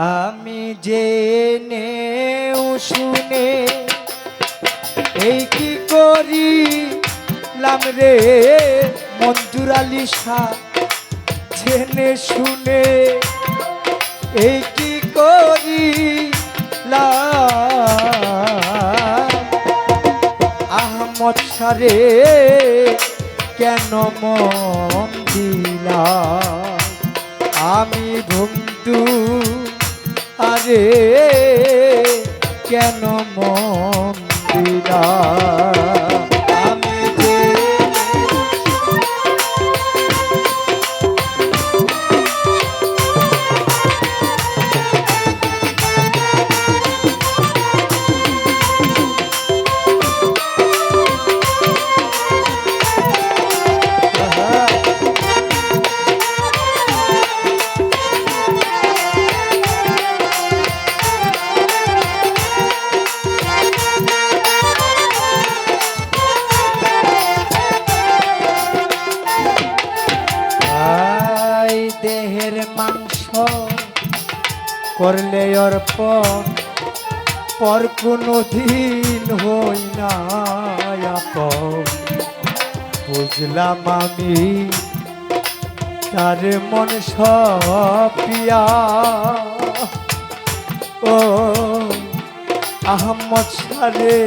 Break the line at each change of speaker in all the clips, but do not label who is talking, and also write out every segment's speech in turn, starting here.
আমি জেনে শুনে এই কি করিলাম রে মঞ্জুর আলী জেনে শুনে এই কি করিলাম? আহমদ সারে কেন মন দিলাম আমি বন্ধু আরে কেন মন দিলাম? করলে অর্পণ, পর কোনো দিন হই না। বুঝলাম আমি, তার মন সপিয়া ও আহমদ সারে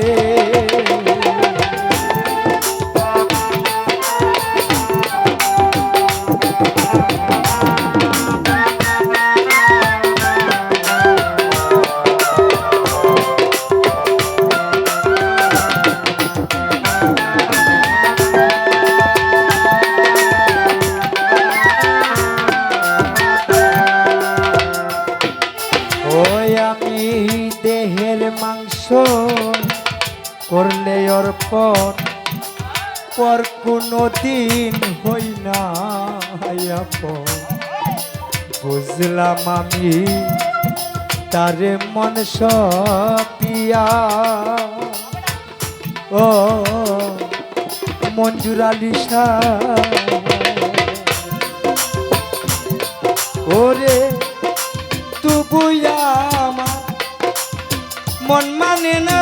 কোনো দিন হই না। বুঝলাম আমি তার মন পিয়া ও, মঞ্জুর আলী শাহ ওরে, তবু আমার মন মানে না।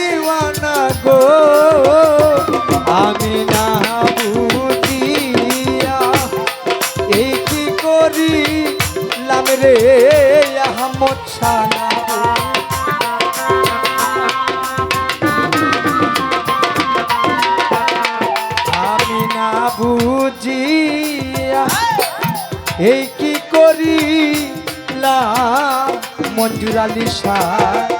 দিওয়ানা গো। আমি না বুঝিয়া এই কি করি লাম রে আহমদ ছানা আমি না বুঝিয়া এই কি করি মঞ্জুর আলী শাহ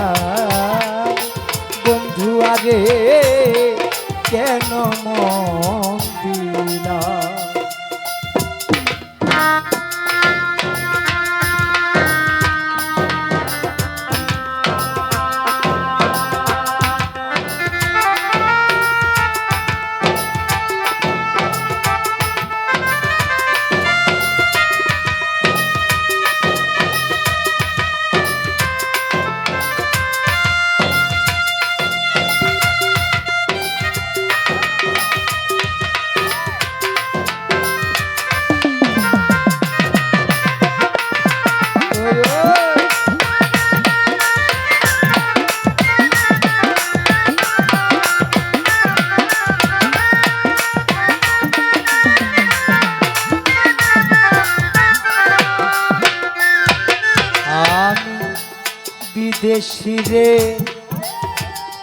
বিদেশি রে,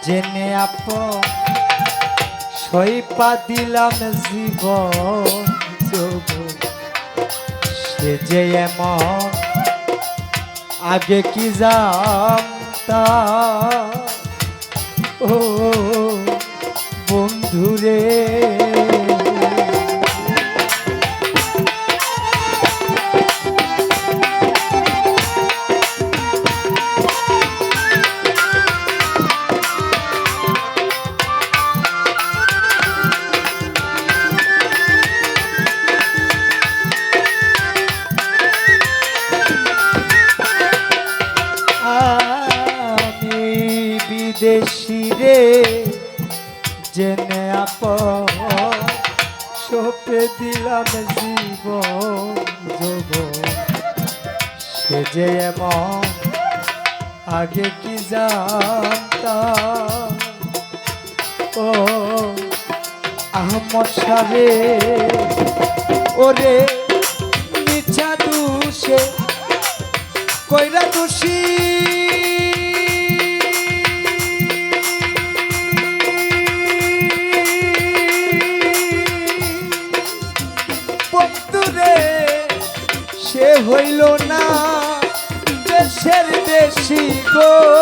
জেনে আপ সইপা দিলাম যৌবন। সে যে এমন, আগে কি জানতা ও বন্ধুরে। বিদেশি রে, জেনে আপ সপে দিলাম জীবন যৌবন। সে যে এমন, আগে কি জানতাম? ও আহমদ সাহে ওরে মিছা দুষে, কইরা দোষী। হইল না দেশের দেশি গো।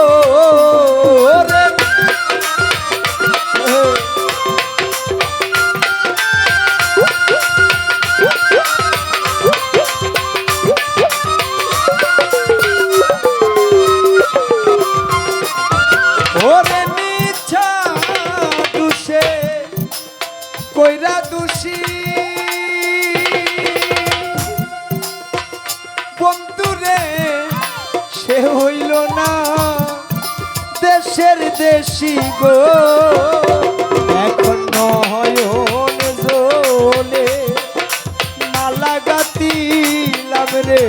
দেশের দেশি গো। এখন নয়ন জলে মালা গাতিলাম রে,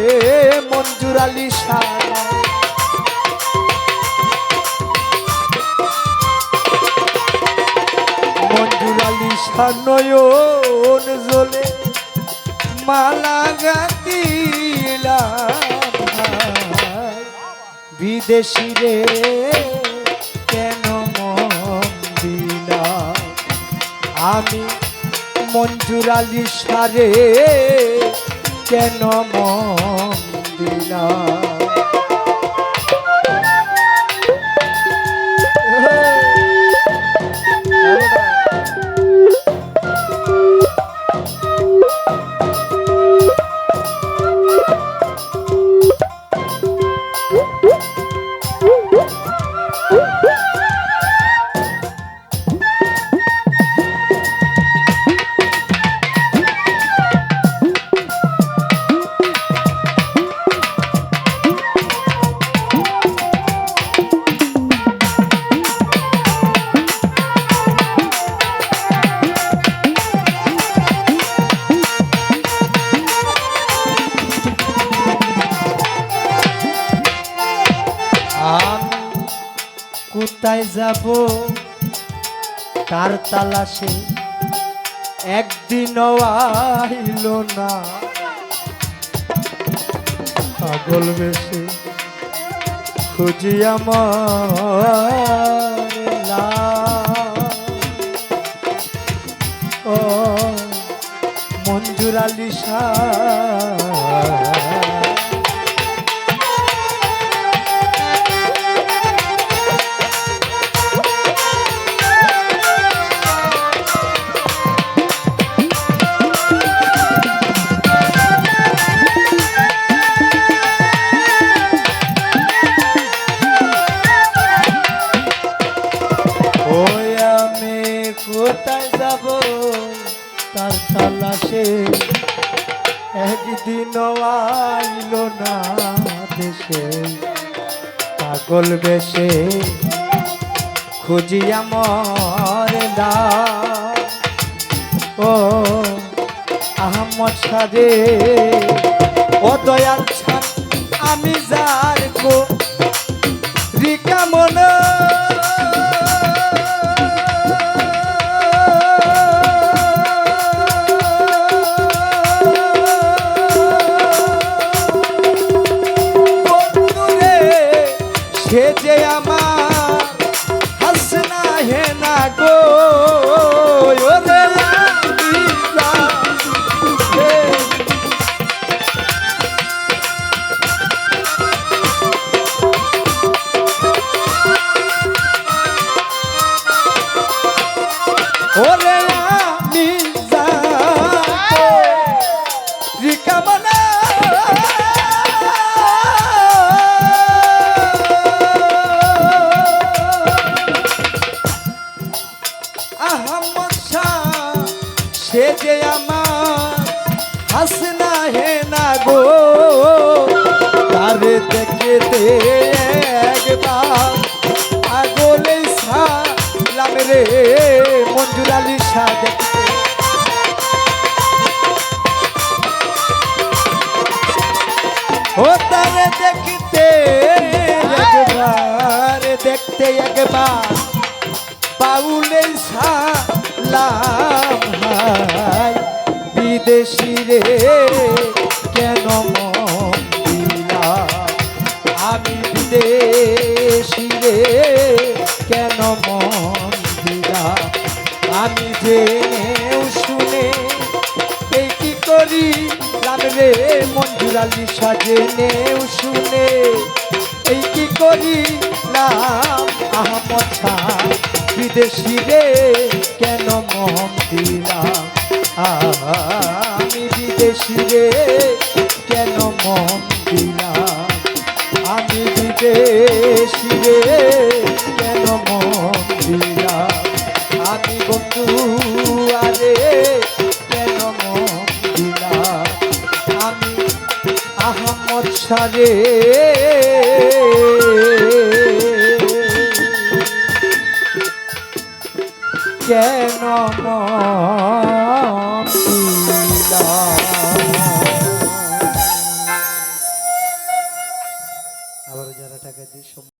মঞ্জুর আলী সারা মঞ্জুর আলী নয়ন জলে মালা গাতিলাম বিদেশি রে। আমি মঞ্জুর সারে কেন মন দিলাম? কোথায় যাব তার তালাশে একদিনও আইল না পাগল বেশে খুঁজি আমার। ও মঞ্জুর আলী দেশে পাগল বেশে খুঁজি আমার দা ও আহমদ সাদে ও দয়াল আমি যার গো রিকা মনে amar. একবার। আগলে সালাম রে মঞ্জুর আলী শাহ দেখতে। ও তারে দেখতে একবার দেখতে একবার। বাউলে সালাম বিদেশি রে। জেনেও শুনে। এই কি করি? লাম রে মঞ্জুরালি সাজেনেও শুনে। এই কি করি? নাম আহমদ শাহ, বিদেশি রে, কেন মন দিলাম? আমি বিদেশি রে, কেন মন দিলাম? আমি বিদেশি রে, কেন মন দিলাম? আমি বন্ধু আহমদ সারে। কেন মন